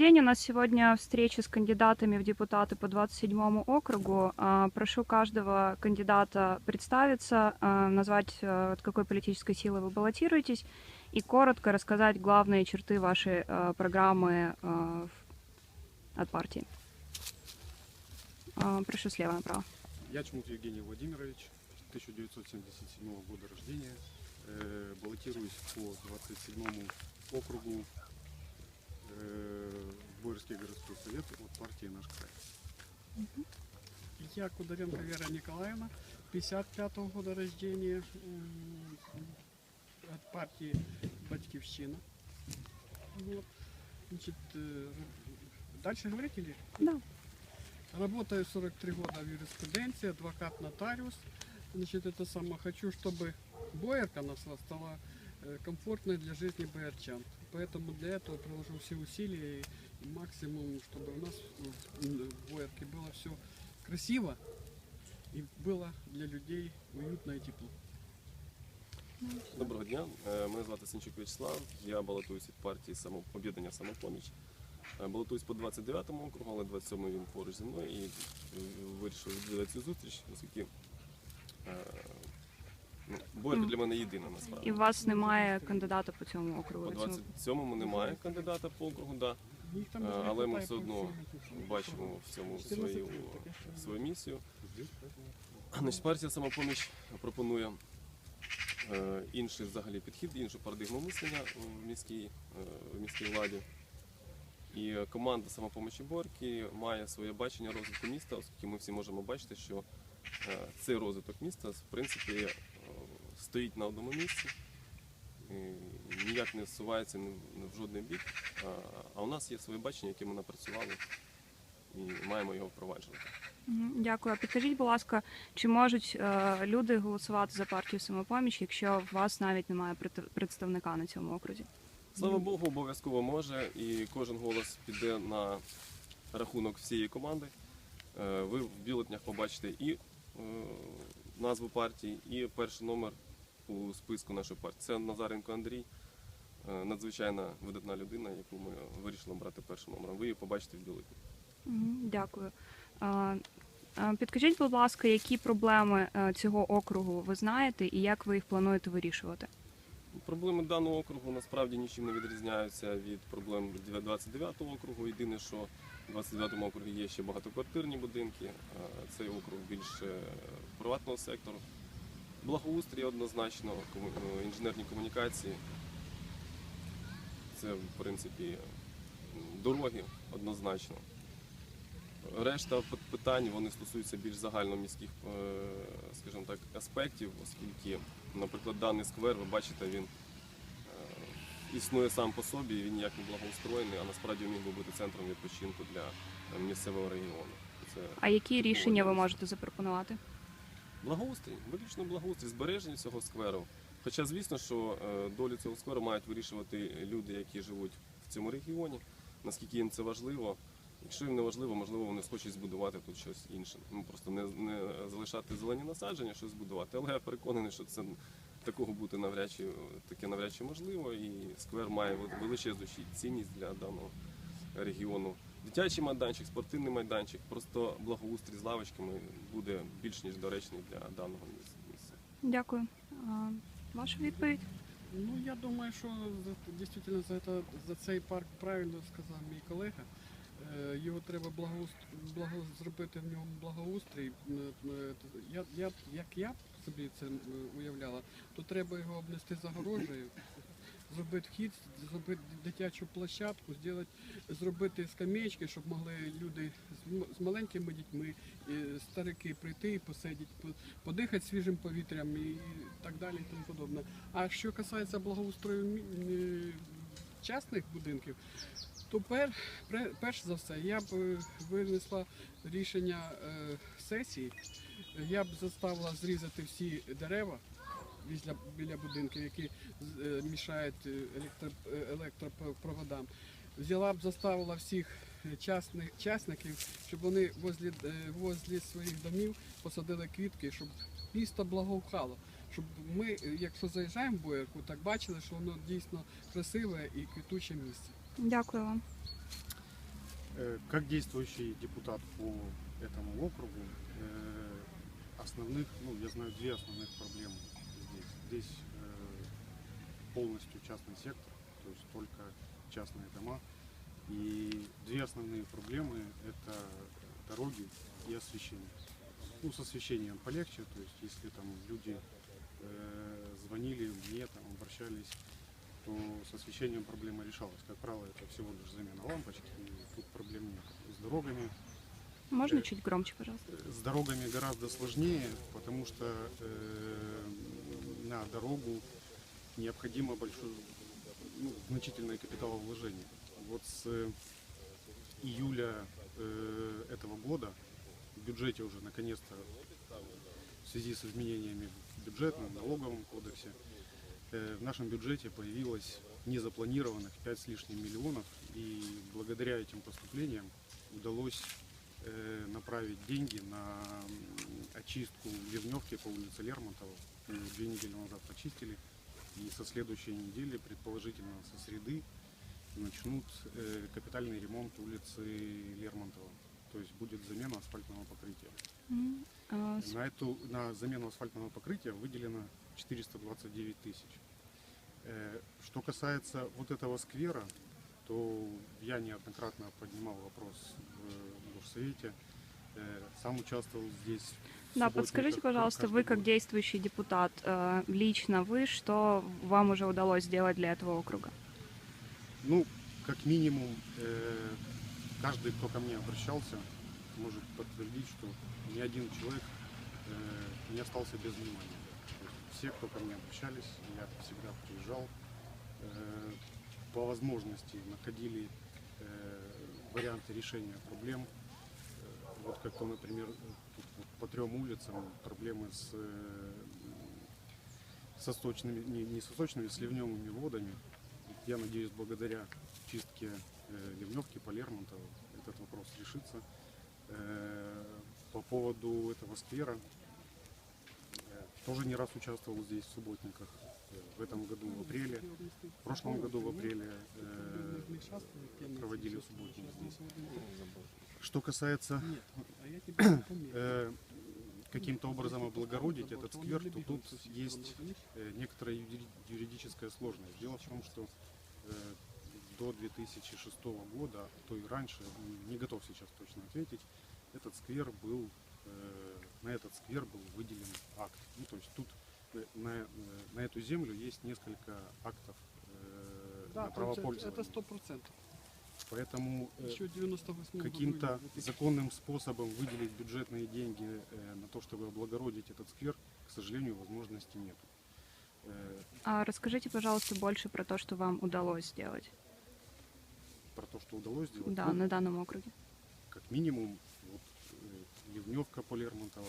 день. У нас сегодня встреча с кандидатами в депутаты по 27 округу. А, Прошу каждого кандидата представиться, а, назвать, а, от какой политической силы вы баллотируетесь, и коротко рассказать главные черты вашей а, программы в- от партии. А, Прошу слева направо. Ячмут Евгений Владимирович, 1977 года рождения. Э, баллотируюсь по 27 округу э, в Боярский городской совет от партии «Наш край». Я Кударенко Вера Николаевна, 55 года рождения, м, от партии «Батькивщина». Вот. Значит, э, дальше говорить или? Да. Работаю 43 года в юриспруденции, адвокат, нотариус. Значит, это самое. Хочу, чтобы Боярка наша стала э, комфортной для жизни боярчан. Поэтому для этого приложу все усилия и, и максимум, чтобы у нас в, в Боярке было все красиво и было для людей уютно и тепло. Доброго дня, Е, мене звати Синчук Вячеслав, я балотуюсь від партії само... об'єднання самопоміч. Е, Балотуюсь по 29-му округу, але 27-й він поруч зі мною і е, вирішив відвідати цю зустріч, оскільки ну, для мене єдина насправді. І у вас немає кандидата по цьому округу. По 27-му немає кандидата по округу, да. Е, але ми все одно бачимо в цьому свою, свою місію. Значить, партія самопоміч пропонує е, інший взагалі підхід, іншу парадигму мислення в міській, е, в міській владі. І команда самопомочі Борки має своє бачення розвитку міста, оскільки ми всі можемо бачити, що цей розвиток міста в принципі стоїть на одному місці, ніяк не зсувається ні в- жодний бік. А- у нас є своє бачення, яке ми напрацювали і маємо його впроваджувати. Дякую. А Підкажіть, будь ласка, чи можуть е, люди голосувати за партію самопоміч, якщо в вас навіть немає представника на цьому окрузі? Слава Богу, обов'язково може, і кожен голос піде на рахунок всієї команди. Е, Ви в бюлетнях побачите і е, назву партії, і перший номер у списку нашої партії. Це Назаренко Андрій, е, надзвичайна видатна людина, яку ми вирішили брати першим номером. Ви її побачите в бюлетні. Дякую. Підкажіть, будь ласка, які проблеми е, цього округу ви знаєте і як ви їх плануєте вирішувати? Проблеми даного округу насправді нічим не відрізняються від проблем 29-го округу. Єдине, що в 29-му округі є ще багатоквартирні будинки. е, Цей округ більше приватного сектору. Благоустрій однозначно, е, інженерні комунікації. Це, в принципі, дороги однозначно. Решта пи- питань вони стосуються більш загальноміських, е, скажімо так, аспектів, оскільки, наприклад, даний сквер, ви бачите, він е, існує сам по собі, він ніяк не благоустроєний, а насправді міг би бути центром відпочинку для місцевого регіону. Це А які рішення ви можете запропонувати? Благоустрій, виключно благоустрій, збереження цього скверу. Хоча, звісно, що е, долю цього скверу мають вирішувати люди, які живуть в цьому регіоні, наскільки їм це важливо. Якщо їм не важливо, можливо, вони схочуть збудувати тут щось інше. Ну просто не, не залишати зелені насадження, щось збудувати. Але я переконаний, що це такого бути навряд чи таке навряд чи можливо, і сквер має вел- величезну цінність для даного регіону. Дитячий майданчик, спортивний майданчик, просто благоустрій з лавочками буде більш ніж доречний для даного місця. Дякую. А, Ваша відповідь? Ну, я думаю, що за- дійсно за, це- за цей парк правильно сказав мій колега. Е, Його треба благоуст... благо... зробити в ньому благоустрій. Е, е, Я, я, як я собі це уявляла, то треба його обнести загорожею, зробити вхід, зробити дитячу площадку, зробити, скам'ячки, щоб могли люди з, маленькими дітьми, і старики прийти і посидіти, по- подихати свіжим повітрям і так далі і тому подобне. А що касається благоустрою е, частних будинків, то пер, перш за все я б е, винесла рішення е, сесії. Я б заставила зрізати всі дерева біля, біля будинків, які з- е, мішають е, електро, е, електропроводам. Взяла б заставила всіх е, частних, частників, щоб вони возле, е, возле своїх домів посадили квітки, щоб місто благоухало. Щоб ми, е, якщо заїжджаємо в Боярку, так бачили, що воно дійсно красиве і квітуче місце. Дякую вам. Как действующий депутат по этому округу, э, основных, ну, я знаю две основных проблемы Здесь. Э, полностью частный сектор, то есть только частные дома. И две основные проблемы – это дороги и освещение. Ну, с освещением полегче, то есть если там люди э, звонили мне, там обращались, то с освещением проблема решалась. Как правило, это всего лишь замена лампочки, и тут проблем нет. С дорогами Можно Э, чуть громче, пожалуйста? С дорогами гораздо сложнее, потому что э, на дорогу необходимо большое, ну, значительное капиталовложение. Вот с июля э, этого года в бюджете уже наконец-то в связи с изменениями в бюджетном, налоговом кодексе э, в нашем бюджете появилось незапланированных 5 с лишним миллионов, и благодаря этим поступлениям удалось э, направить деньги на очистку ливневки по улице Лермонтова. Её две недели назад почистили. И со следующей недели, предположительно со среды, начнут э, капитальный ремонт улицы Лермонтова. То есть будет замена асфальтного покрытия. А, На, эту, на замену асфальтного покрытия выделено 429 тысяч. Э, Что касается вот этого сквера, то я неоднократно поднимал вопрос в Горсовете. Э, Сам участвовал здесь. Да, подскажите, пожалуйста, вы как действующий депутат, э, лично вы, что вам уже удалось сделать для этого округа? Ну, как минимум, э, каждый, кто ко мне обращался, может подтвердить, что ни один человек э, не остался без внимания. Все, кто ко мне обращались, я всегда приезжал, по возможности находили варианты решения проблем. Вот как то, например, тут по трем улицам проблемы с э, со сточными, не, не со сточными, с ливневыми водами. Я надеюсь, благодаря чистке э, ливневки по Лермонтову этот вопрос решится. Э, по поводу этого сквера, э, тоже не раз участвовал здесь в субботниках. Э, В этом году в апреле, в прошлом году в апреле э, проводили субботник здесь. Что касается а э, каким-то образом облагородить этот сквер, то тут есть э, некоторая юри- юридическая сложность. Дело в том, что э, до 2006 года, а то и раньше, не готов сейчас точно ответить, этот сквер был, э, на этот сквер был выделен акт. Ну, то есть тут на, на эту землю есть несколько актов э, Да, на то право есть это- пользования. это сто процентов. Поэтому э, Еще в 98 каким-то законным способом выделить бюджетные деньги э, на то, чтобы облагородить этот сквер, к сожалению, возможности нет. А расскажите, пожалуйста, больше про то, что вам удалось сделать. Про то, что удалось сделать, Да, ну, на данном округе. как минимум, вот, э, ливневка по Лермонтово,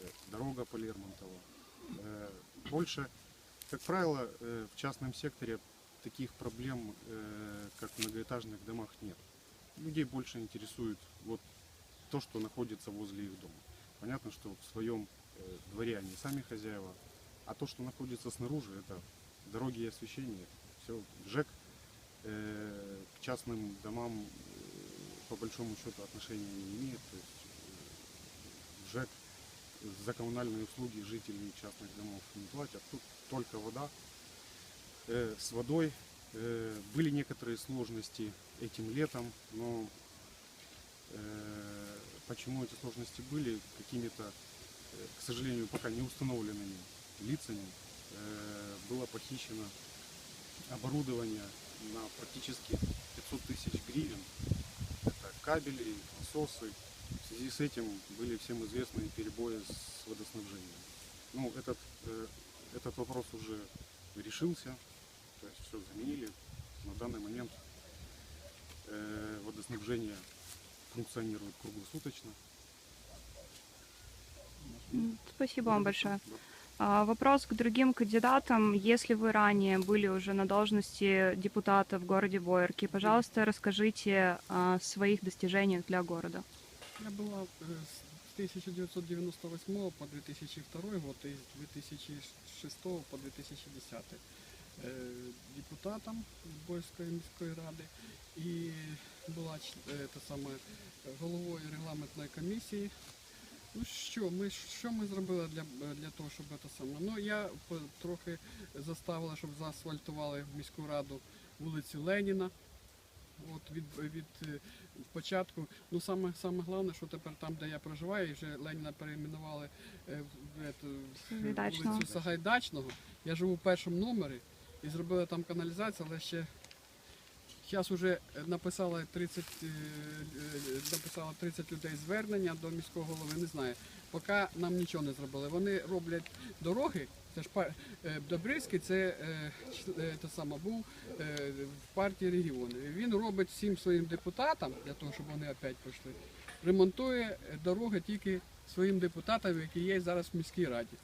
э, дорога по Лермонтово. Э, больше, как правило, э, в частном секторе таких проблем, э, как в многоэтажных домах, нет. Людей больше интересует вот то, что находится возле их дома. Понятно, что в своем э, дворе они сами хозяева, а то, что находится снаружи, это дороги и освещение. Все, ЖЭК э, к частным домам по большому счету отношения не имеет. То есть ЖЭК за коммунальные услуги жителей частных домов не платят. Тут только вода. Э, с водой э, были некоторые сложности этим летом, но э, почему эти сложности были какими-то, к сожалению, пока не установленными лицами, было похищено оборудование на практически 500 тысяч гривен. Это кабели, насосы. В связи с этим были всем известные перебои с водоснабжением. Ну, этот, этот вопрос уже решился, то есть все заменили. На данный момент э, водоснабжение функционирует круглосуточно. Спасибо вам большое. А, Вопрос к другим кандидатам. Если вы ранее были уже на должности депутата в городе Боярки, пожалуйста, расскажите о своих достижениях для города. Я была э, с 1998 по 2002 год и с 2006 по 2010 э, депутатом Бойської міської ради. і була е, та саме е, головою регламентної комісії. Ну що, ми що ми зробили для, для того, щоб це саме? Ну я трохи заставила, щоб заасфальтували в міську раду вулицю Леніна. От від, від е, початку. Ну саме саме головне, що тепер там, де я проживаю, і вже Леніна перейменували е, в, ету, в Сагайдачного. вулицю Сагайдачного. Я живу в першому номері і зробили там каналізацію, але ще зараз вже написала 30, е, е, 30 людей звернення до міського голови. Не знаю. Поки нам нічого не зробили. Вони роблять дороги. Це ж е, Добрицький, це е, е, те саме, був в партії регіонів. Він робить всім своїм депутатам, для того, щоб вони опять прийшли, ремонтує дороги тільки своїм депутатам, які є зараз в міській раді.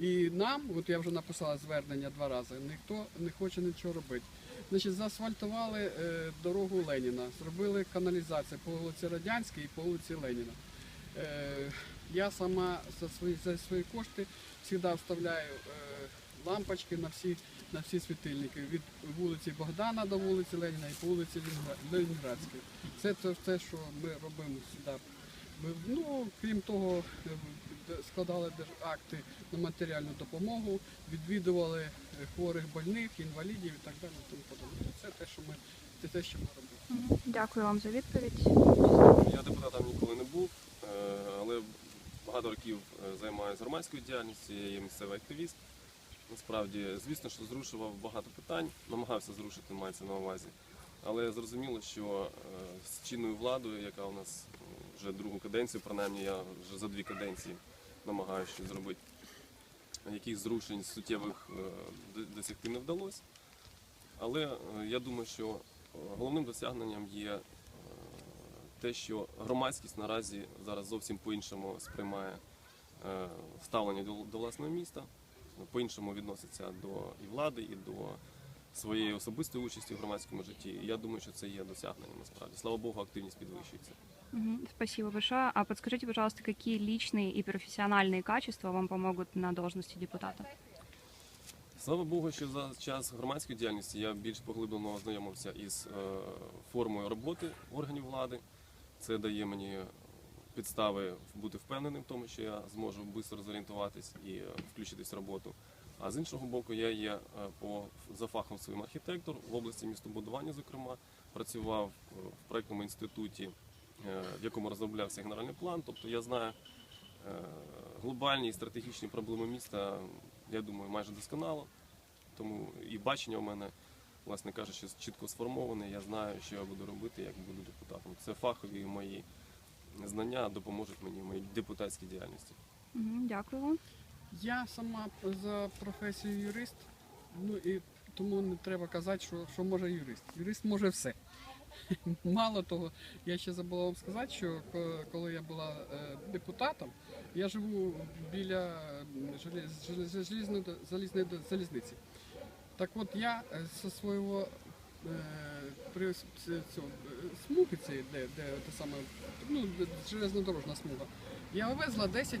І нам, от я вже написала звернення два рази, ніхто не хоче нічого робити. Значить, заасфальтували е, дорогу Леніна, зробили каналізацію по вулиці Радянській і по вулиці Леніна. Е, я сама за свої, за свої кошти завжди вставляю е, лампочки на всі, на всі світильники від вулиці Богдана до вулиці Леніна і по вулиці Ленінгра- Ленінградській. Це те, що ми робимо завжди. Ну, крім того, складали акти на матеріальну допомогу, відвідували е, хворих больних, інвалідів і так далі. Тому подобне. Це те, що ми це те, що ми робимо. Дякую вам за відповідь. Я депутатом ніколи не був, е, але багато років е, займаюся громадською діяльністю, я є місцевий активіст. Насправді, звісно, що зрушував багато питань, намагався зрушити, мається на увазі. Але зрозуміло, що з чинною владою, яка у нас вже другу каденцію, принаймні я вже за дві каденції намагаюся щось зробити, якихось зрушень суттєвих е, досягти не вдалося. Але е, я думаю, що е, головним досягненням є те, що громадськість наразі зараз зовсім по-іншому сприймає ставлення до, власного міста, по-іншому відноситься до і влади, і до своєї особистої участі в громадському житті. Я думаю, що це є досягненням насправді. Слава Богу, активність підвищується. Спасибо большое. А подскажите, пожалуйста, какие личные и профессиональные качества вам помогут на должности депутата? Слава Богу, що за час громадської діяльності я більш поглиблено ознайомився із е, формою роботи органів влади. Це дає мені підстави бути впевненим в тому, що я зможу швидко зорієнтуватись і е, включитись в роботу. А з іншого боку, я є е, по за фахом своїм архітектор в області містобудування, зокрема, працював е, в проєктному інституті, в якому розроблявся генеральний план. Тобто я знаю е, глобальні і стратегічні проблеми міста, я думаю, майже досконало. Тому і бачення у мене, власне кажучи, чітко сформоване. Я знаю, що я буду робити, як буду депутатом. Це фахові мої знання допоможуть мені в моїй депутатській діяльності. Дякую вам. Я сама за професією юрист, ну і тому не треба казати, що, що може юрист. Юрист може все. Мало того, я ще забула вам сказати, що коли я була е, депутатом, я живу біля залізної залізниці. Так от я е, зі свого е, смуги цієї, де, де те саме, ну, железнодорожна смуга, я вивезла 10 е,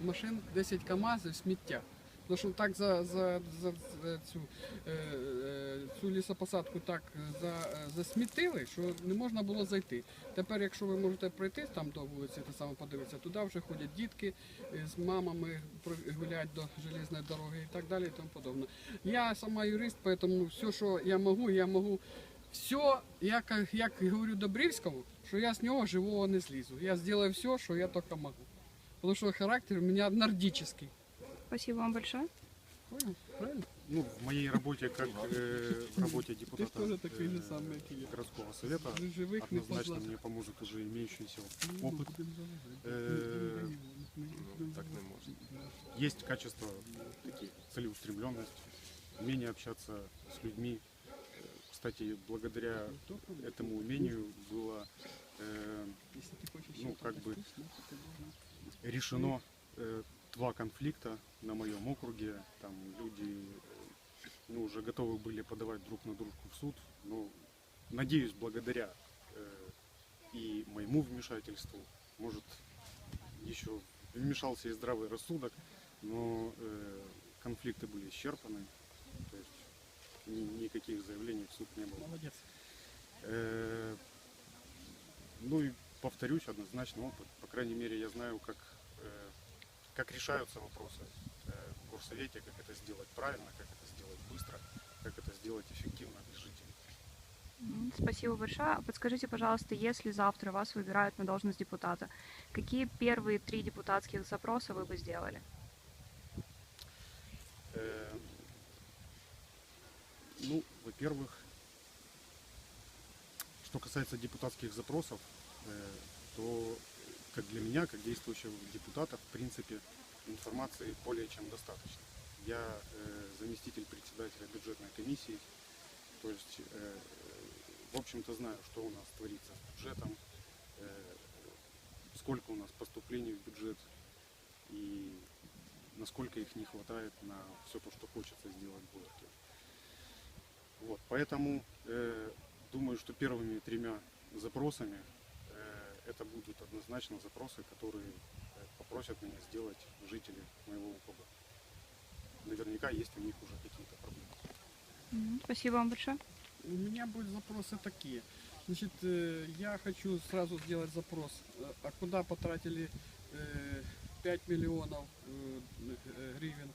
машин 10 КАМАЗів сміття. Тому що так за, за, за, за цю, е, е, цю лісопосадку так за, е, засмітили, що не можна було зайти. Тепер, якщо ви можете пройти там до вулиці, те саме подивитися, туди вже ходять дітки е, з мамами гуляють до железної дороги і так далі і тому подобне. Я сама юрист, тому все, що я можу, я можу все, як, як говорю Добрівському, що я з нього живого не злізу. Я зроблю все, що я тільки можу. Потому что характер у меня нордический. Спасибо вам большое. Правильно? Ну, в моей работе, как э, в работе депутата э, городского совета, однозначно мне поможет уже имеющийся Ну, опыт. Э, Ну, так не можна. Есть качества такие, целеустремленность, умение общаться с людьми. Кстати, благодаря этому умению было э, ну, как бы решено э, два конфликта на моем округе. Там люди ну, уже готовы были подавать друг на дружку в суд. Но надеюсь, благодаря э, и моему вмешательству, может, еще вмешался и здравый рассудок, но э, конфликты были исчерпаны. То есть ни- никаких заявлений в суд не было. Молодец. Э, Ну и повторюсь однозначно опыт. По крайней мере, я знаю, как, э, как решаются вопросы э, в горсовете, как это сделать правильно, как это сделать быстро, как это сделать эффективно для жителей. Мгм, Спасибо большое. А Подскажите, пожалуйста, если завтра вас выбирают на должность депутата, какие первые три депутатских запроса вы бы сделали? Э, Ну, во-первых, что касается депутатских запросов, э, то как для меня, как действующего депутата, в принципе, информации более чем достаточно. Я э, заместитель председателя бюджетной комиссии, то есть, э, в общем-то, знаю, что у нас творится с бюджетом, э, сколько у нас поступлений в бюджет и насколько их не хватает на все то, что хочется сделать в городе. Вот, поэтому э, думаю, что первыми тремя запросами это будут однозначно запросы, которые э, попросят меня сделать жители моего округа. Наверняка есть у них уже какие-то проблемы. Спасибо вам большое. У меня будут запросы такие. Значит, э, я хочу сразу сделать запрос, э, а куда потратили э, 5 миллионов гривен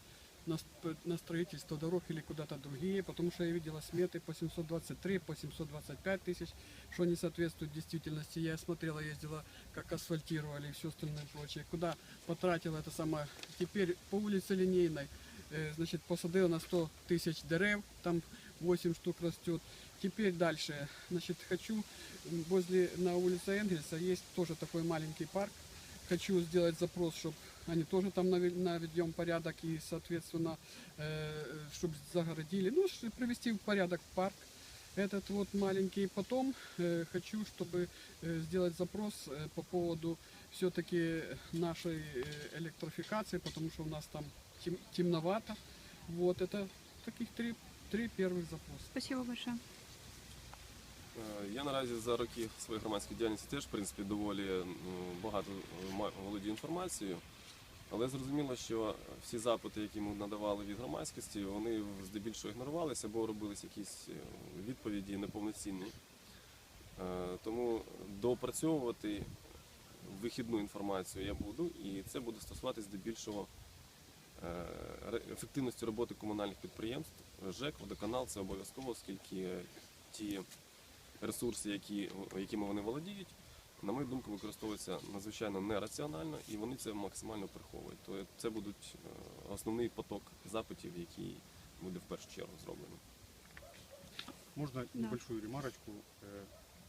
на, строительство дорог или куда-то другие, потому что я видела сметы по 723, по 725 тысяч, что не соответствует действительности. Я смотрела, ездила, как асфальтировали и все остальное прочее. Куда потратила это самое. Теперь по улице Линейной, э, значит, посадила на 100 тысяч дерев, там 8 штук растет. Теперь дальше, значит, хочу возле на улице Энгельса есть тоже такой маленький парк. Хочу сделать запрос, чтобы они тоже там наве- наведем порядок и, соответственно, чтобы загородили, ну, привести в порядок парк этот вот маленький. Потом э, хочу, чтобы э, сделать запрос э, по поводу все-таки нашей э, электрификации, потому что у нас там тем- темновато. Вот это таких три, три первых запроса. Спасибо большое. Е, Я наразі за роки своєї громадської діяльності теж в принципі доволі ну, багато е, володію інформацією. Але зрозуміло, що всі запити, які ми надавали від громадськості, вони здебільшого ігнорувалися або робились якісь е, відповіді неповноцінні. Е, Тому доопрацьовувати вихідну інформацію я буду, і це буде стосуватися здебільшого е, ефективності роботи комунальних підприємств. ЖЕК, водоканал це обов'язково, оскільки ті ресурси, які, якими вони володіють, на мою думку, використовуються надзвичайно нераціонально і вони це максимально приховують. То це будуть е, основний поток запитів, який буде в першу чергу зроблений. Можно Да. небольшую ремарочку? Э,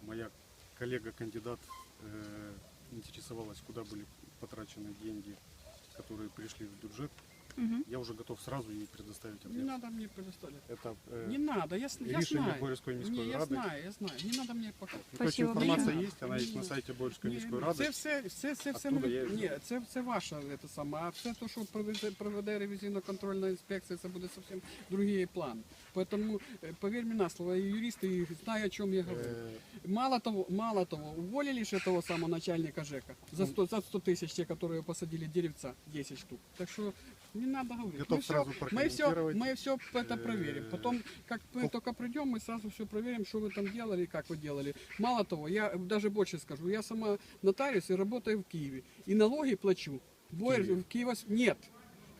Моя коллега-кандидат э, интересовалась, куда были потрачены деньги, которые пришли в бюджет. Мгм. Я уже готов сразу ей предоставить Не ответ. надо мне предоставить. Это э, Не надо, я, с- я рішення знаю. Борівської міської Не, я ради. знаю, я знаю. Не надо мне пока. ну, короче, Спасибо информация большое. есть, она есть на Ні. сайте Борівської Ні, міської ні, ради. Це все, все, все, все, Оттуда не- я і ні, взяв. це, це ваша це сама, а все те, що проведе, проведе ревізійно-контрольна інспекція, це буде зовсім другий план. Поэтому, е, повір мені на слово, я юрист і знаю, о чем я говорю. Э, Мало того, мало того, уволили же этого самого начальника ЖЭКа за 100, за 100 тысяч, те, которые посадили деревца, 10 штук. Так что не надо говорить. Готов мы сразу все, мы все, мы все это Э, проверим. Потом, как мы только придем, мы сразу все проверим, что вы там делали как вы делали. Мало того, я даже больше скажу, я сама нотариус и работаю в Киеве. И налоги плачу. В, Киеве? в Киево... Нет.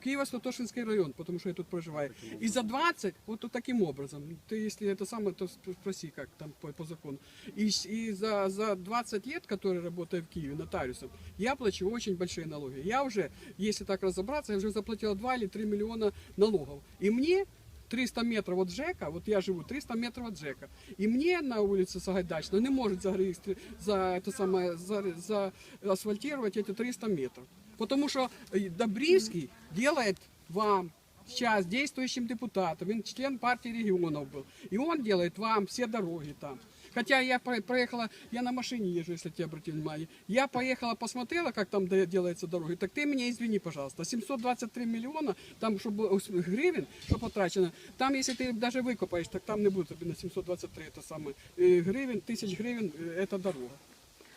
Киево-Святошинский район, потому что я тут проживаю. И за 20, вот тут таким образом, ты если это самое, то сп- спроси, как там по, по закону. И, и за, за 20 лет, которые работаю в Киеве нотариусом, я плачу очень большие налоги. Я уже, если так разобраться, я уже заплатила 2 или 3 миллиона налогов. И мне 300 метров от ЖЭКа, вот я живу 300 метров от ЖЭКа, и мне на улице Сагайдачной не может зарегистри- за это самое, за, за асфальтировать эти 300 метров. Потому что э, Добривский делает вам сейчас действующим депутатом, он член партии регионов был, и он делает вам все дороги там. Хотя я про- проехала, я на машине езжу, если ты обратил внимание. Я поехала, посмотрела, как там де- делаются дороги. Так ты меня извини, пожалуйста. 723 миллиона, там, чтобы гривен, что потрачено. Там, если ты даже выкопаешь, так там не будет тебе на 723 это самое, э, гривен, тысяч гривен, э, это дорога.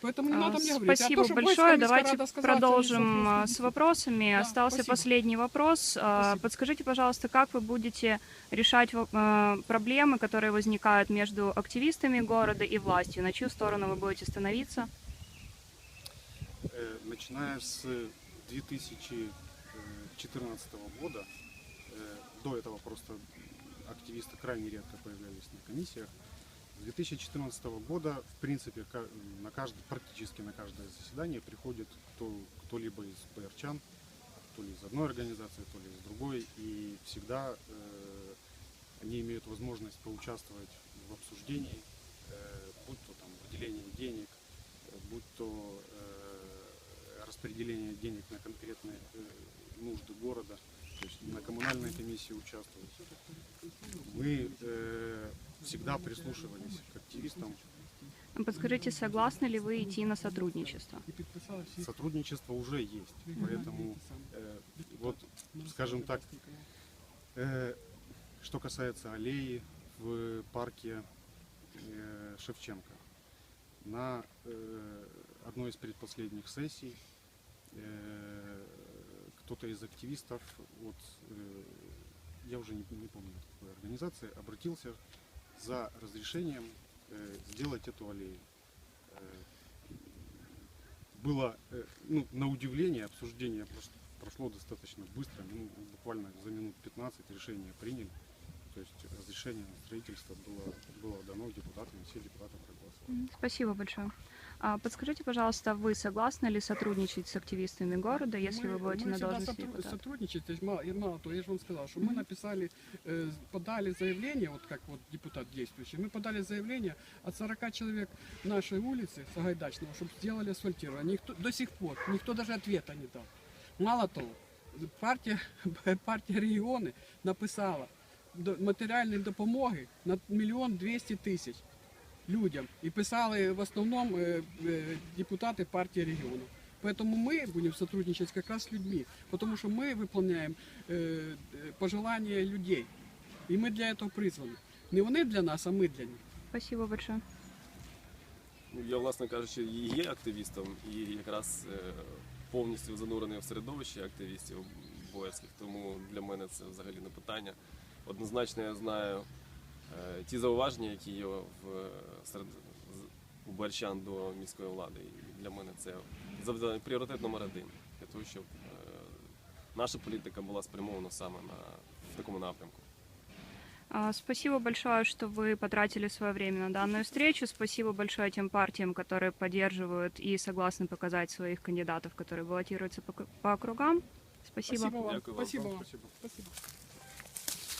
Поэтому не А, надо мне говорить. А Спасибо то, что большое. Давайте продолжим а, они с вопросами. Да, Остался спасибо. последний вопрос. А, Спасибо. Подскажите, пожалуйста, как вы будете решать а, проблемы, которые возникают между активистами города и властью? На чью сторону вы будете становиться? Э, Начиная с 2014 года, э, до этого просто активисты крайне редко появлялись на комиссиях. С 2014 года, в принципе, на каждый, практически на каждое заседание приходит кто, кто-либо из ПРЧан, то ли из одной организации, то ли из другой, и всегда э, они имеют возможность поучаствовать в обсуждении, э, будь то там выделение денег, будь то э, распределение денег на конкретные э, нужды города, то есть на коммунальной комиссии участвовать. Мы э, всегда прислушивались к активистам. Подскажите, согласны ли вы идти на сотрудничество? Сотрудничество уже есть, поэтому э, вот, скажем так, Э, Что касается аллеи в парке э, Шевченко, на э, одной из предпоследних сессий э, кто-то из активистов, вот, э, я уже не, не помню от какой организации, обратился за разрешением э, сделать эту аллею. Э, Было, ну, на удивление, обсуждение прош- прошло достаточно быстро, ну, буквально за минут 15 решение приняли. То есть разрешение на строительство было, было дано депутатам, все депутаты проголосовали. Спасибо большое. А Подскажите, пожалуйста, вы согласны ли сотрудничать с активистами города, если вы будете мы на всегда должности сотру- депутата? сотрудничать, то есть мало, и мало того, я же вам сказал, что мы Мгм. написали, э, подали заявление, вот как вот депутат действующий, мы подали заявление от 40 человек нашей улицы Сагайдачного, чтобы сделали асфальтирование. Никто, до сих пор никто даже ответа не дал. Мало того, партия, партия регіони написала до- матеріальної допомоги на мільйон двісті тисяч людям. І писали в основному е, е, депутати партії регіону. Поэтому мы будем сотрудничать как раз с людьми, потому что мы выполняем э, э, пожелания людей. И мы для этого призваны. Не вони для нас, а ми для них. Спасибо большое. Ну, Я, власне кажучи, і є активістом і якраз е, повністю занурений в середовище активістів боярських, тому для мене це взагалі не питання. Однозначно я знаю е, ті зауваження, які є в, серед з- у боярчан до міської влади. І для мене це завдання пріоритет номер один для того, щоб е, наша політика була спрямована саме на в такому напрямку. А, Спасибо большое, что вы потратили свое время на данную встречу. Спасибо большое тем партиям, которые поддерживают и согласны показать своих кандидатов, которые баллотируются по, к- по округам. Спасибо. Спасибо вам. Дякую вам. Спасибо вам. Спасибо. Спасибо.